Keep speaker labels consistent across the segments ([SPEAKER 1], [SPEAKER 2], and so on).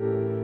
[SPEAKER 1] you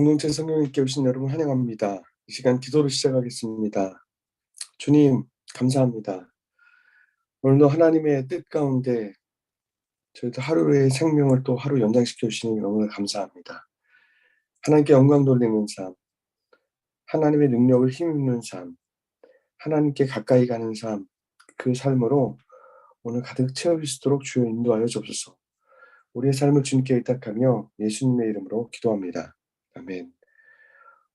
[SPEAKER 1] 공동체 성경 읽기 오신 여러분 환영합니다. 이 시간 기도로 시작하겠습니다. 주님 감사합니다. 오늘도 하나님의 뜻 가운데 저희도 하루의 생명을 또 하루 연장시켜 주시니 너무나 감사합니다. 하나님께 영광 돌리는 삶, 하나님의 능력을 힘입는 삶, 하나님께 가까이 가는 삶, 그 삶으로 오늘 가득 채워주시도록 주여 인도하여 주옵소서. 우리의 삶을 주님께 의탁하며 예수님의 이름으로 기도합니다. 아멘.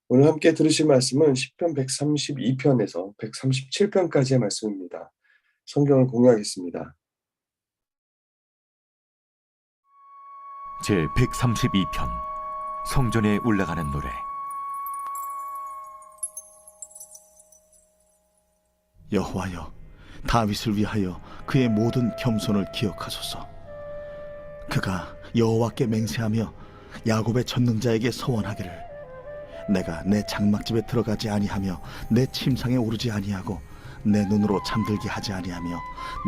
[SPEAKER 1] 오늘 함께 들으실 말씀은 10편 132편에서 137편까지의 말씀입니다. 성경을 공유하겠습니다.
[SPEAKER 2] 제 132편 성전에 올라가는 노래
[SPEAKER 3] 여호와여 다윗을 위하여 그의 모든 겸손을 기억하소서 그가 여호와께 맹세하며 야곱의 전능자에게 서원하기를. 내가 내 장막집에 들어가지 아니하며 내 침상에 오르지 아니하고 내 눈으로 잠들게 하지 아니하며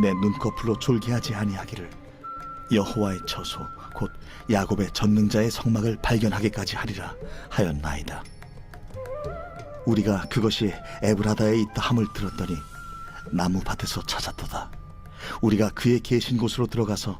[SPEAKER 3] 내 눈꺼풀로 졸게 하지 아니하기를. 여호와의 처소 곧 야곱의 전능자의 성막을 발견하기까지 하리라 하였나이다. 우리가 그것이 에브라다에 있다 함을 들었더니 나무 밭에서 찾았도다. 우리가 그의 계신 곳으로 들어가서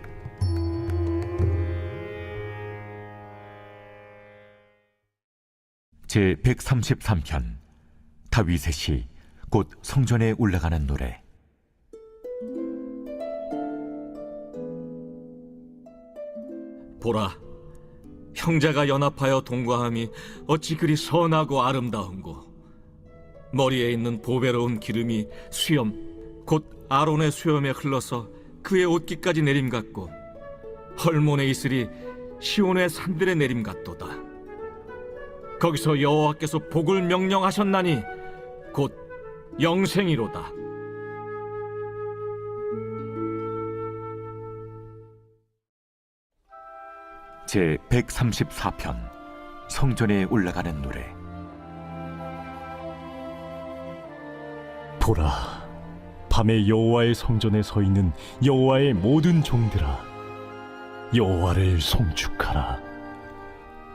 [SPEAKER 2] 제 133편 다윗의 시 곧 성전에 올라가는 노래
[SPEAKER 4] 보라, 형제가 연합하여 동거함이 어찌 그리 선하고 아름다운고. 머리에 있는 보배로운 기름이 수염, 곧 아론의 수염에 흘러서 그의 옷깃까지 내림 같고, 헐몬의 이슬이 시온의 산들의 내림 같도다. 거기서 여호와께서 복을 명령하셨나니 곧 영생이로다.
[SPEAKER 2] 제 134편 성전에 올라가는 노래
[SPEAKER 5] 보라, 밤에 여호와의 성전에 서 있는 여호와의 모든 종들아, 여호와를 송축하라.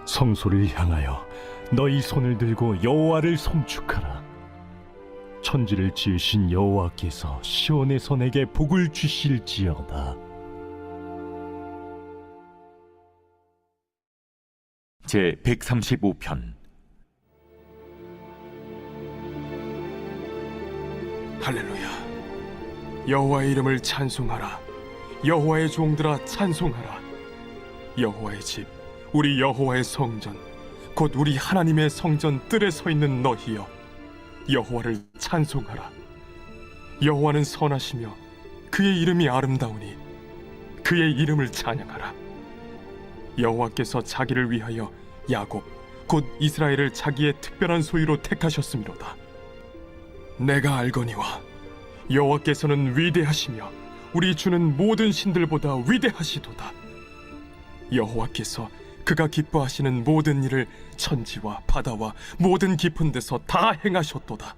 [SPEAKER 5] 성소를 향하여 너희 손을 들고 여호와를 송축하라. 천지를 지으신 여호와께서 시온에서 내게 복을 주실지어다.
[SPEAKER 2] 제 135편
[SPEAKER 6] 할렐루야. 여호와의 이름을 찬송하라. 여호와의 종들아 찬송하라. 여호와의 집, 우리 여호와의 성전, 곧 우리 하나님의 성전 뜰에 서 있는 너희여, 여호와를 찬송하라. 여호와는 선하시며 그의 이름이 아름다우니 그의 이름을 찬양하라. 여호와께서 자기를 위하여 야곱 곧 이스라엘을 자기의 특별한 소유로 택하셨음이로다. 내가 알거니와 여호와께서는 위대하시며 우리 주는 모든 신들보다 위대하시도다. 여호와께서 그가 기뻐하시는 모든 일을 천지와 바다와 모든 깊은 데서 다 행하셨도다.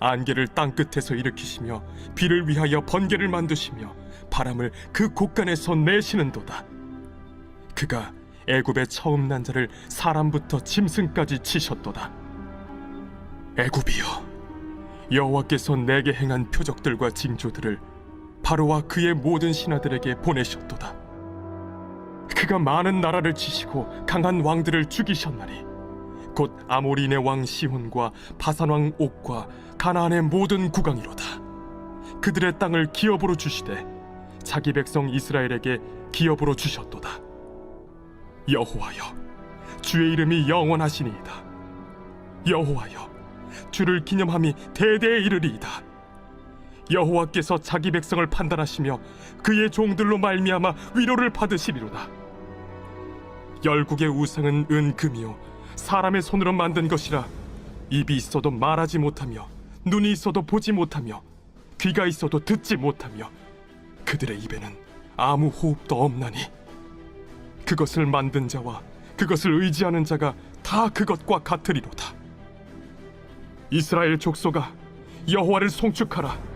[SPEAKER 6] 안개를 땅 끝에서 일으키시며 비를 위하여 번개를 만드시며 바람을 그 곳간에서 내시는도다. 그가 애굽의 처음 난 자를 사람부터 짐승까지 치셨도다. 애굽이여, 여호와께서 내게 행한 표적들과 징조들을 바로와 그의 모든 신하들에게 보내셨도다. 그가 많은 나라를 치시고 강한 왕들을 죽이셨나니 곧 아모리네 왕 시혼과 바산 왕 옥과 가나안의 모든 국왕이로다. 그들의 땅을 기업으로 주시되 자기 백성 이스라엘에게 기업으로 주셨도다. 여호와여, 주의 이름이 영원하시니이다. 여호와여, 주를 기념함이 대대에 이르리이다. 여호와께서 자기 백성을 판단하시며 그의 종들로 말미암아 위로를 받으시리로다. 열국의 우상은 은금이요 사람의 손으로 만든 것이라 입이 있어도 말하지 못하며 눈이 있어도 보지 못하며 귀가 있어도 듣지 못하며 그들의 입에는 아무 호흡도 없나니 그것을 만든 자와 그것을 의지하는 자가 다 그것과 같으리로다. 이스라엘 족속아 여호와를 송축하라.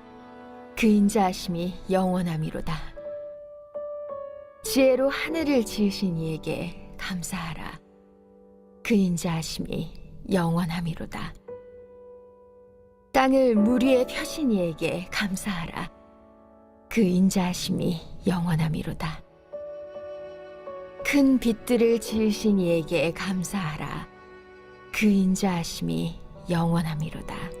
[SPEAKER 7] 그 인자하심이 영원함이로다. 지혜로 하늘을 지으신 이에게 감사하라. 그 인자하심이 영원함이로다. 땅을 물 위에 펴신 이에게 감사하라. 그 인자하심이 영원함이로다. 큰 빛들을 지으신 이에게 감사하라. 그 인자하심이 영원함이로다.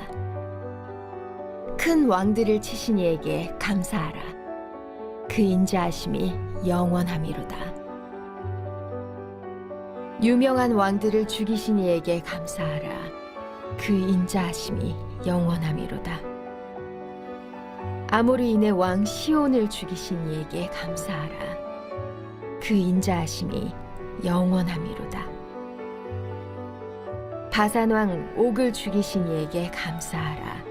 [SPEAKER 7] 큰 왕들을 치신 이에게 감사하라. 그 인자하심이 영원함이로다. 유명한 왕들을 죽이신 이에게 감사하라. 그 인자하심이 영원함이로다. 아모리인의 왕 시온을 죽이신 이에게 감사하라. 그 인자하심이 영원함이로다. 바산 왕 옥을 죽이신 이에게 감사하라.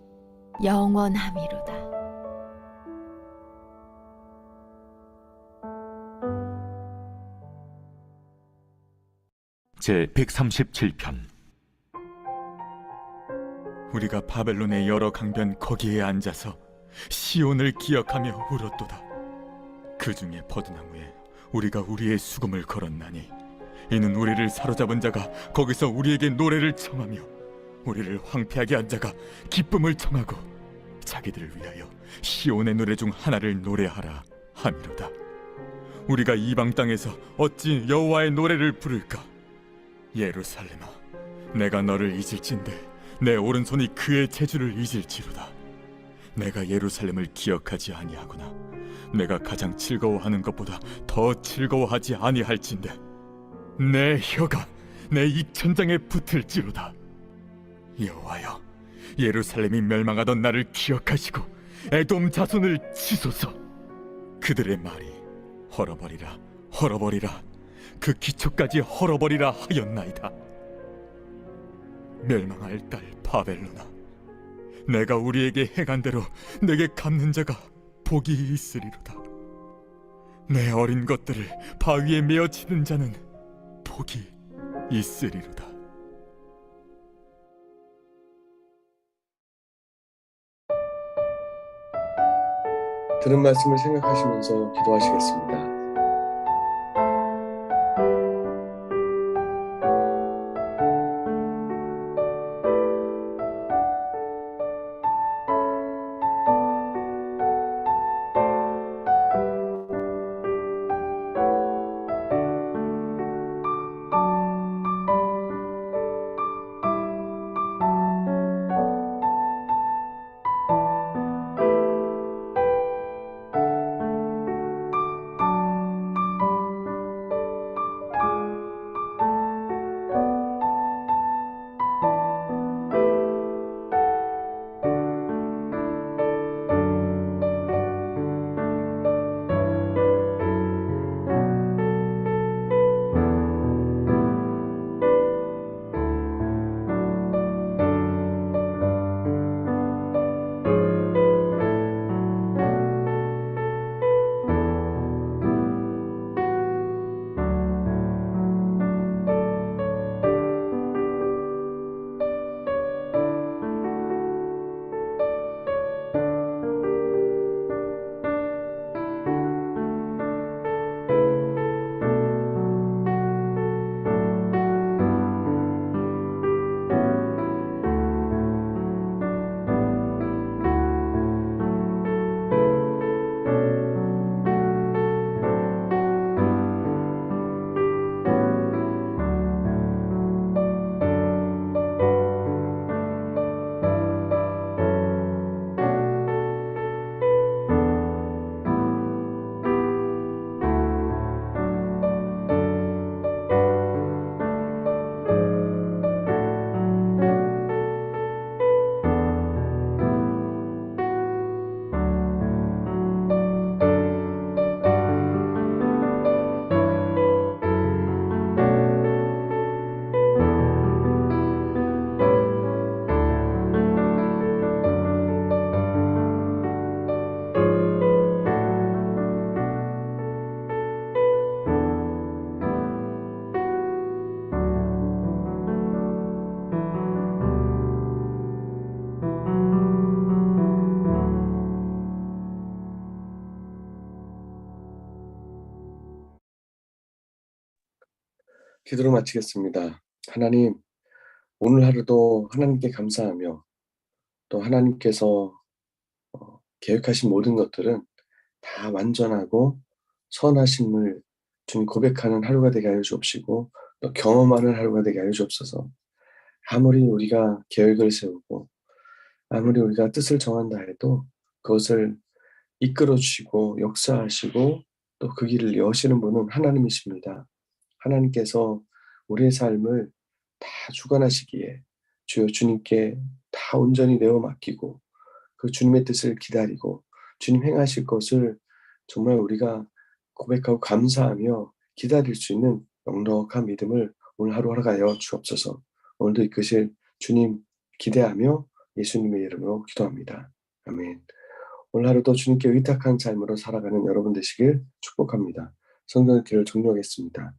[SPEAKER 7] 영원함이로다.
[SPEAKER 2] 제 137편
[SPEAKER 8] 우리가 바벨론의 여러 강변 거기에 앉아서 시온을 기억하며 울었도다. 그 중에 버드나무에 우리가 우리의 수금을 걸었나니 이는 우리를 사로잡은 자가 거기서 우리에게 노래를 청하며 우리를 황폐하게 한 자가 기쁨을 청하고 자기들을 위하여 시온의 노래 중 하나를 노래하라 함이로다. 우리가 이방 땅에서 어찌 여호와의 노래를 부를까? 예루살렘아, 내가 너를 잊을진데 내 오른손이 그의 재주를 잊을지로다. 내가 예루살렘을 기억하지 아니하거나 내가 가장 즐거워하는 것보다 더 즐거워하지 아니할진데 내 혀가 내 입천장에 붙을지로다. 여호와여, 예루살렘이 멸망하던 나를 기억하시고 에돔 자손을 치소서. 그들의 말이 헐어버리라, 헐어버리라. 그 기초까지 헐어버리라 하였나이다. 멸망할 딸 바벨로나 내가 우리에게 행한 대로 내게 갚는 자가 복이 있으리로다 내 어린 것들을 바위에 메어 치는 자는 복이 있으리로다
[SPEAKER 1] 들은 말씀을 생각하시면서 기도하시겠습니다. 기도로 마치겠습니다. 하나님, 오늘 하루도 하나님께 감사하며 또 하나님께서 어, 계획하신 모든 것들은 다 완전하고 선하심을 주님 고백하는 하루가 되게 하여 주옵시고 또 경험하는 하루가 되게 하여 주옵소서. 아무리 우리가 계획을 세우고 아무리 우리가 뜻을 정한다 해도 그것을 이끌어 주시고 역사하시고 또 그 길을 여시는 분은 하나님이십니다. 하나님께서 우리의 삶을 다 주관하시기에 주여 주님께 다 온전히 내어 맡기고 그 주님의 뜻을 기다리고 주님 행하실 것을 정말 우리가 고백하고 감사하며 기다릴 수 있는 넉넉한 믿음을 오늘 하루하루가 하여 주옵소서. 오늘도 이끄실 주님 기대하며 예수님의 이름으로 기도합니다. 아멘. 오늘 하루도 주님께 의탁한 삶으로 살아가는 여러분 되시길 축복합니다. 성경의 길을 종료하겠습니다.